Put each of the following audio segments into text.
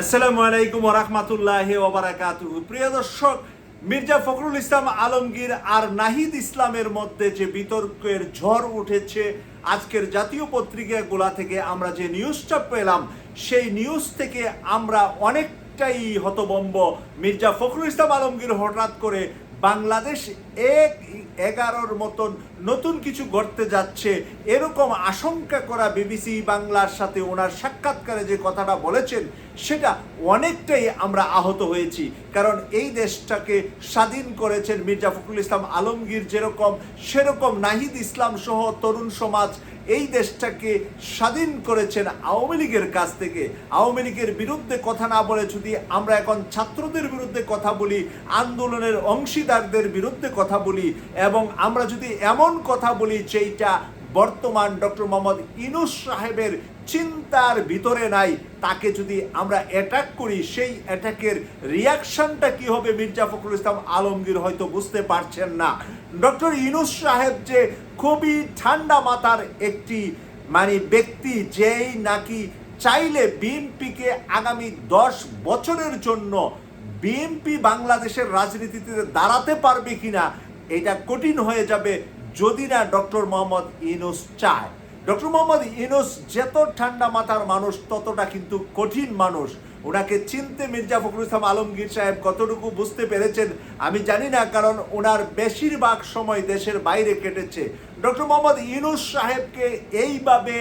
আসসালামু আলাইকুম ওরহমতুল্লাহ ওবরাকাতুহ প্রিয় দর্শক, মির্জা ফখরুল ইসলাম আলমগীর আর নাহিদ ইসলামের মধ্যে যে বিতর্কের ঝড় উঠেছে, আজকের জাতীয় পত্রিকাগুলা থেকে আমরা যে নিউজটা পেলাম, সেই নিউজ থেকে আমরা অনেকটাই হতবম্ব। মির্জা ফখরুল ইসলাম আলমগীর হঠাৎ করে বাংলাদেশ এক এগারোর মতন নতুন কিছু ঘটতে যাচ্ছে, এরকম আশঙ্কা করা বিবিসি বাংলার সাথে ওনার সাক্ষাৎকারে যে কথাটা বলেছেন, সেটা অনেকটাই আমরা আহত হয়েছি। কারণ এই দেশটাকে স্বাধীন করেছেন মির্জা ফখরুল ইসলাম আলমগীর যেরকম, সেরকম নাহিদ ইসলাম সহ তরুণ সমাজ এই দেশটাকে স্বাধীন করেছেন আওয়ামী লীগের কাছ থেকে। আওয়ামী লীগের বিরুদ্ধে কথা না বলে যদি আমরা এখন ছাত্রদের বিরুদ্ধে কথা বলি, আন্দোলনের অংশীদারদের বিরুদ্ধে কথা বলি, এবং আমরা যদি এমন কথা বলি, যেইটা বর্তমান ডক্টর মোহাম্মদ ইনুস সাহেবের চিন্তার ভিতরে নাই। তাকে যদি আমরা অ্যাটাক করি, সেই অ্যাটাকের রিয়াকশনটা কি হবে মির্জা ফখরুল ইসলাম আলমগীর হয়তো বুঝতে পারছেন না। ডক্টর ইনুস সাহেব যে খুবই ঠান্ডা মাথার একটি মানে ব্যক্তি, যেই নাকি চাইলে বিএনপিকে আগামী দশ বছরের জন্য বিএনপি বাংলাদেশের রাজনীতিতে দাঁড়াতে পারবে কিনা, এটা কঠিন হয়ে যাবে যদি না ডক্টর মোহাম্মদ ইনুস চায়। ডক্টর মোহাম্মদ ইনুস যত ঠান্ডা মাথার মানুষ, ততটা কিন্তু কঠিন মানুষ। ওনাকে চিনতে মির্জা ফখরুল ইসলাম আলমগীর সাহেব কতটুকু বুঝতে পেরেছেন, আমি জানি না, কারণ ওনার বেশিরভাগ সময় দেশের বাইরে কেটেছে। ডক্টর মোহাম্মদ ইনুস সাহেবকে এইভাবে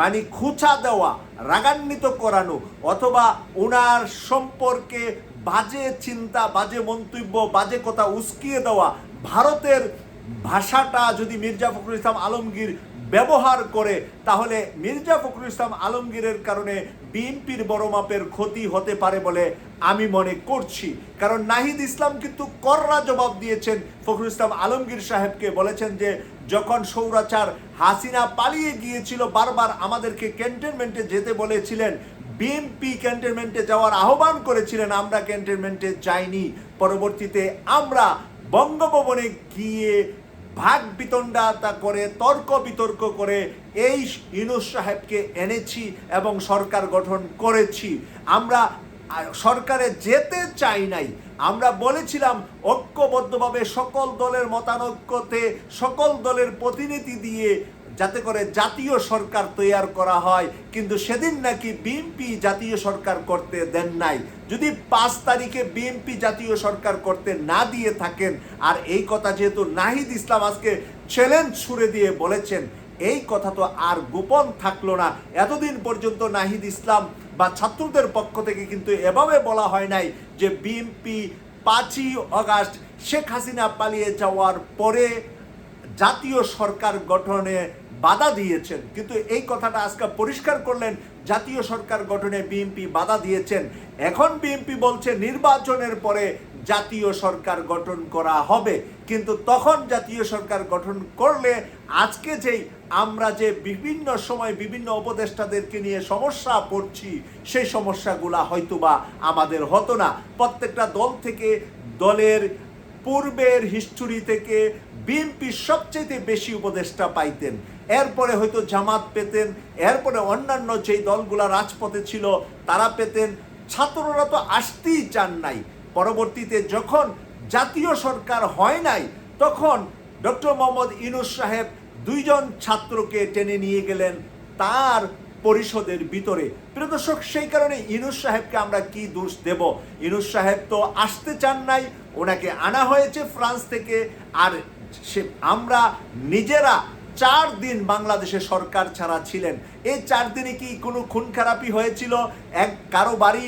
মানে খুঁচা দেওয়া, রাগান্বিত করানো, অথবা ওনার সম্পর্কে বাজে চিন্তা, বাজে মন্তব্য, বাজে কথা উস্কিয়ে দেওয়া, ভারতের ভাষাটা যদি মির্জা ফখরুল ইসলাম আলমগীর ব্যবহার করে, তাহলে মির্জা ফখরুল ইসলাম আলমগীরের কারণে বিএনপির বড় মাপের ক্ষতি হতে পারে বলে আমি মনে করছি। কারণ নাহিদ ইসলাম কিন্তু কররা জবাব দিয়েছেন ফখরুল ইসলাম আলমগীর সাহেবকে, বলেছেন যে, যখন সৌরাচার হাসিনা পালিয়ে গিয়েছিল, বারবার আমাদেরকে ক্যান্টনমেন্টে যেতে বলেছিলেন, বিএনপি ক্যান্টনমেন্টে যাওয়ার আহ্বান করেছিলেন, আমরা ক্যান্টনমেন্টে যাইনি। পরবর্তীতে আমরা বঙ্গভবনে গিয়ে ভাগ বিতণ্ডাতা করে, তর্ক বিতর্ক করে, এই ইউনুস সাহেবকে এনেছি এবং সরকার গঠন করেছি। আমরা, সরকারে যেতে চাই নাই। আমরা বলেছিলাম, ঐক্যবদ্ধভাবে সকল দলের মতানৈক্যতে, সকল দলের প্রতিনিধি দিয়ে যাতে করে জাতীয় সরকার তৈরি করা হয়। কিন্তু সেদিন নাকি বিএনপি জাতীয় সরকার করতে দেন নাই। যদি পাঁচ তারিখে বিএনপি জাতীয় সরকার করতে না দিয়ে থাকেন, আর এই কথা যেহেতু নাহিদ ইসলাম আজকে চ্যালেঞ্জ ছুড়ে দিয়ে বলেছেন, এই কথা তো আর গোপন থাকল না। এতদিন পর্যন্ত নাহিদ ইসলাম বা ছাত্রদের পক্ষ থেকে কিন্তু এভাবে বলা হয় নাই যে বিএনপি পাঁচই অগাস্ট শেখ হাসিনা পালিয়ে যাওয়ার পরে জাতীয় সরকার গঠনে বাধা দিয়েছেন। কিন্তু এই কথাটা আজকে পরিষ্কার করলেন জাতীয় সরকার গঠনে বিএনপি বাধা দিয়েছেন। এখন বিএনপি বলছে, নির্বাচনের পরে জাতীয় সরকার গঠন করা হবে। কিন্তু তখন জাতীয় সরকার গঠন করলে আজকে যেই আমরা যে বিভিন্ন সময় বিভিন্ন উপদেষ্টাদেরকে নিয়ে সমস্যা পড়ছি, সেই সমস্যাগুলা হয়তোবা আমাদের হতো না। প্রত্যেকটা দল থেকে দলের পূর্বের হিস্টোরি থেকে বিএনপি সবচেয়ে বেশি উপদেষ্টা পাইতেন। এরপরে হয়তো জামাত পেতেন, এরপরে অন্যান্য যেই দলগুলা রাজপথে ছিল, তারা পেতেন। ছাত্ররা তো আসতেই চান নাই। পরবর্তীতে যখন জাতীয় সরকার হয় নাই, তখন ডক্টর মোহাম্মদ ইনুস সাহেব দুইজন ছাত্রকে টেনে নিয়ে গেলেন তার পরিষদের ভিতরে। প্রিয় দর্শক, সেই কারণে ইনুস সাহেবকে আমরা কি দোষ দেব? ইনুস সাহেব তো আসতে চান নাই, ওনাকে আনা হয়েছে ফ্রান্স থেকে, আর সে আমরা নিজেরা চার দিন বাংলাদেশে সরকার ছাড়া ছিলেন। এই চার দিনে কি কোনো খুন খারাপি হয়েছিল? এক কারও বাড়ি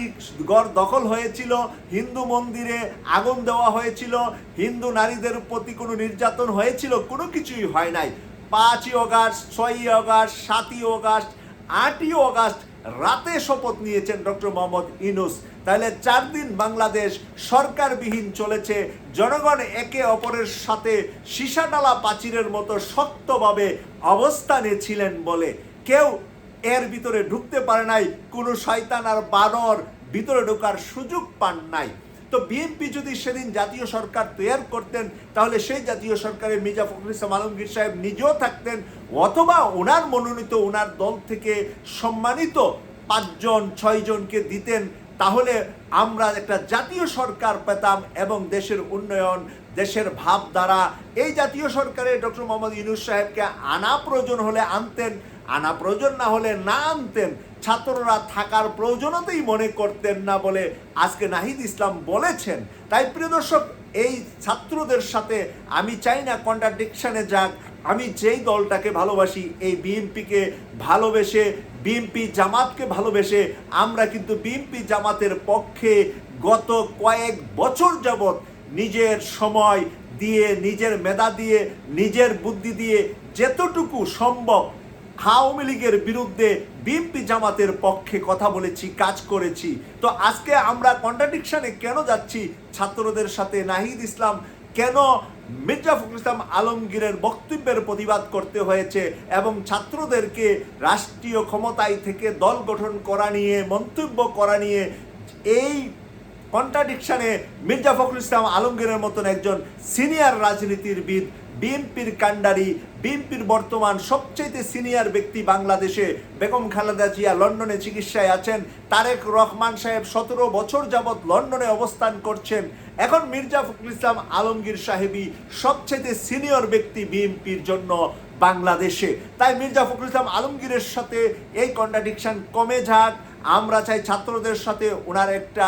গড় দখল হয়েছিল, হিন্দু মন্দিরে আগুন দেওয়া হয়েছিল, হিন্দু নারীদের প্রতি কোনো নির্যাতন হয়েছিল? কোনো কিছুই হয় নাই। পাঁচই অগাস্ট, ছয়ই অগাস্ট, সাতই অগাস্ট, আটই অগাস্ট রাতে শপথ নিয়েছেন ডক্টর মোহাম্মদ ইনুস তাহলে চার দিন বাংলাদেশ সরকারবিহীন চলেছে। জনগণ একে অপরের সাথে সীসাডালা প্রাচীরের মতো শক্তভাবে অবস্থানে ছিলেন বলে কেউ এর ভিতরে ঢুকতে পারে নাই। কোনো শয়তান আর বানর ভিতরে ঢোকার সুযোগ পান নাই। তো বিএনপি যদি সেদিন জাতীয় সরকার তৈরি করতেন, তাহলে সেই জাতীয় সরকারে মির্জা ফখরুল ইসলাম আলমগীর সাহেব নিজেও থাকতেন, অথবা ওনার মনোনীত, ওনার দল থেকে সম্মানিত পাঁচজন, ছয়জনকে দিতেন, তাহলে আমরা একটা জাতীয় সরকার পেতাম এবং দেশের উন্নয়ন, দেশের ভাবধারা, এই জাতীয় সরকারে ডক্টর মোহাম্মদ ইউনুস সাহেবকে আনা প্রয়োজন হলে আনতেন। আনা প্রয়োজন না হলে না আনতেন ছাত্ররা থাকার প্রয়োজনতেই মনে করতেন না বলে আজকে নাহিদ ইসলাম বলেছেন। তাই প্রিয় দর্শক, এই ছাত্রদের সাথে আমি চাই না কন্ট্রাডিকশনে যাক। আমি যেই দলটাকে ভালোবাসি, এই বিএনপিকে ভালোবেসে, বিএনপি জামাতকে ভালোবেসে, আমরা কিন্তু বিএনপি জামাতের পক্ষে গত কয়েক বছর যাবৎ নিজের সময় দিয়ে, নিজের মেধা দিয়ে, নিজের বুদ্ধি দিয়ে যেতটুকু সম্ভব আওয়ামী লীগের বিরুদ্ধে বিএনপি জামাতের পক্ষে কথা বলেছি, কাজ করেছি। তো আজকে আমরা কন্ট্রাডিকশনে কেন যাচ্ছি? ছাত্রদের সাথে নাহিদ ইসলাম কেন মির্জা ফখরুল ইসলাম আলমগীরের বক্তব্যের প্রতিবাদ করতে হয়েছে এবং ছাত্রদেরকে রাষ্ট্রীয় ক্ষমতায় থেকে দল গঠন করা নিয়ে, মন্তব্য করা নিয়ে, এই কন্ট্রাডিকশানে মির্জা ফখরুল ইসলাম আলমগীরের মতন একজন সিনিয়র রাজনীতিরবিদ বিএনপির কাণ্ডারি, বিএনপির বর্তমান সবচেয়ে সিনিয়র ব্যক্তি বাংলাদেশে বেগম খালেদা জিয়া লন্ডনে চিকিৎসায় আছেন। তারেক রহমান সাহেব সতেরো বছর যাবৎ লন্ডনে অবস্থান করছেন। এখন মির্জা ফখরুল ইসলাম আলমগীর সাহেবই সবচেয়ে সিনিয়র ব্যক্তি বিএনপির জন্য। বাংলাদেশে। তাই মির্জা ফখরুল ইসলাম আলমগীরের সাথে এই কন্ট্রাডিকশন কমে যাক। আমরা চাই ছাত্রদের সাথে ওনার একটা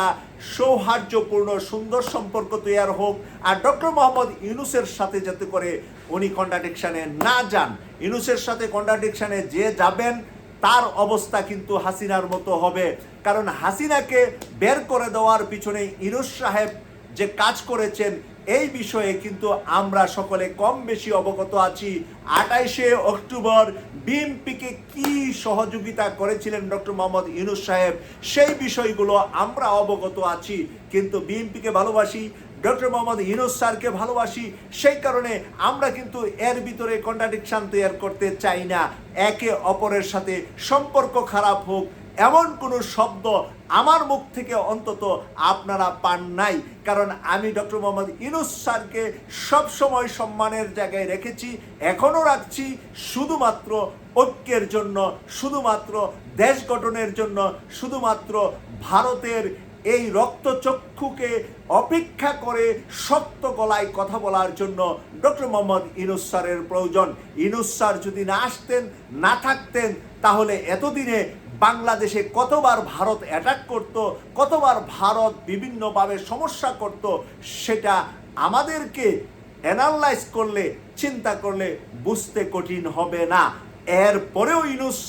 সৌহার্দ্যপূর্ণ, সুন্দর সম্পর্ক তৈরি হোক। আর ডক্টর মোহাম্মদ ইউনুসের সাথে যাতে করে উনি কন্ট্রাডিকশানে না যান। ইউনুসের সাথে কন্ট্রাডিকশানে যে যাবেন, তার অবস্থা কিন্তু হাসিনার মতো হবে। কারণ হাসিনাকে বের করে দেওয়ার পিছনে ইনুস সাহেব যে কাজ করেছেন, এই বিষয়ে কিন্তু আমরা সকলে কম বেশি অবগত আছি। আটাইশে অক্টোবর বিএনপিকে কি সহযোগিতা করেছিলেন ডক্টর মোহাম্মদ ইউনুস সাহেব, সেই বিষয়গুলো আমরা অবগত আছি। কিন্তু বিএনপিকে ভালোবাসি, ডক্টর মোহাম্মদ ইউনুস স্যারকে ভালোবাসি, সেই কারণে আমরা কিন্তু এর ভিতরে কন্ট্রাডিকশন তৈরি করতে চাই না। একে অপরের সাথে সম্পর্ক খারাপ হোক, এমন কোনো শব্দ আমার মুখ থেকে অন্তত আপনারা পান নাই। কারণ আমি ডক্টর মোহাম্মদ ইনুস স্যারকে সবসময় সম্মানের জায়গায় রেখেছি, এখনও রাখছি, শুধুমাত্র ঐক্যের জন্য, শুধুমাত্র দেশ গঠনের জন্য, শুধুমাত্র ভারতের এই রক্তচক্ষুকে অপেক্ষা করে শক্ত গলায় কথা বলার জন্য ডক্টর মোহাম্মদ ইনুস স্যারের প্রয়োজন। ইনুস স্যার যদি না আসতেন, না থাকতেন, তাহলে এতদিনে বাংলাদেশে কতবার ভারত অ্যাটাক করত, কতবার ভারত বিভিন্নভাবে সমস্যা করত, সেটা আমাদেরকে অ্যানালাইজ করলে, চিন্তা করলে বুঝতে কঠিন হবে না। এর পরেও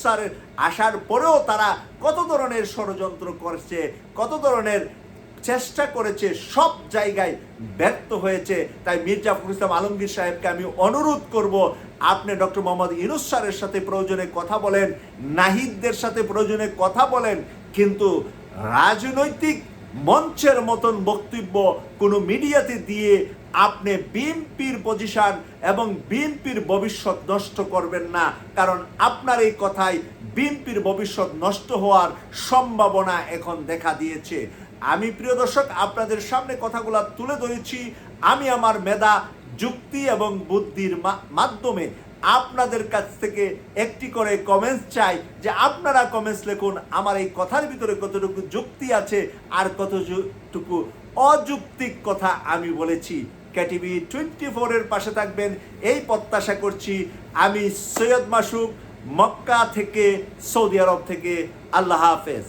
স্যারের আসার পরেও তারা কত ধরনের ষড়যন্ত্র করছে, কত ধরনের চেষ্টা করেছে, সব জায়গায় ব্যর্থ হয়েছে। তাই মির্জা ফখরুল ইসলাম আলমগীর সাহেবকে আমি অনুরোধ করব আপনি ডক্টর মোহাম্মদ ইনুস স্যারের সাথে প্রয়োজনে কথা বলেন, নাহিদদের সাথে প্রয়োজনে কথা বলেন, কিন্তু রাজনৈতিক মঞ্চের মতন বক্তব্য কোনো মিডিয়াতে দিয়ে আপনি বিএনপির পজিশন এবং বিএনপির ভবিষ্যৎ নষ্ট করবেন না, কারণ আপনার এই কথায় বিএনপির ভবিষ্যৎ নষ্ট হওয়ার সম্ভাবনা এখন দেখা দিয়েছে। আমি প্রিয় দর্শক, আপনাদের সামনে কথাগুলো তুলে ধরেছি। আমি আমার মেধা যুক্তি এবং বুদ্ধির মাধ্যমে আপনাদের কাছ থেকে একটি করে কমেন্টস চাই যে আপনারা কমেন্টস লিখুন, আমার এই কথার ভিতরে কতটুকু যুক্তি আছে আর কতটুকু অযুক্তিক কথা আমি বলেছি। ক্যাটিভি টোয়েন্টি ফোরের পাশে থাকবেন, এই প্রত্যাশা করছি আমি সৈয়দ মাসুক, মক্কা থেকে সৌদি আরব থেকে। আল্লাহ হাফেজ।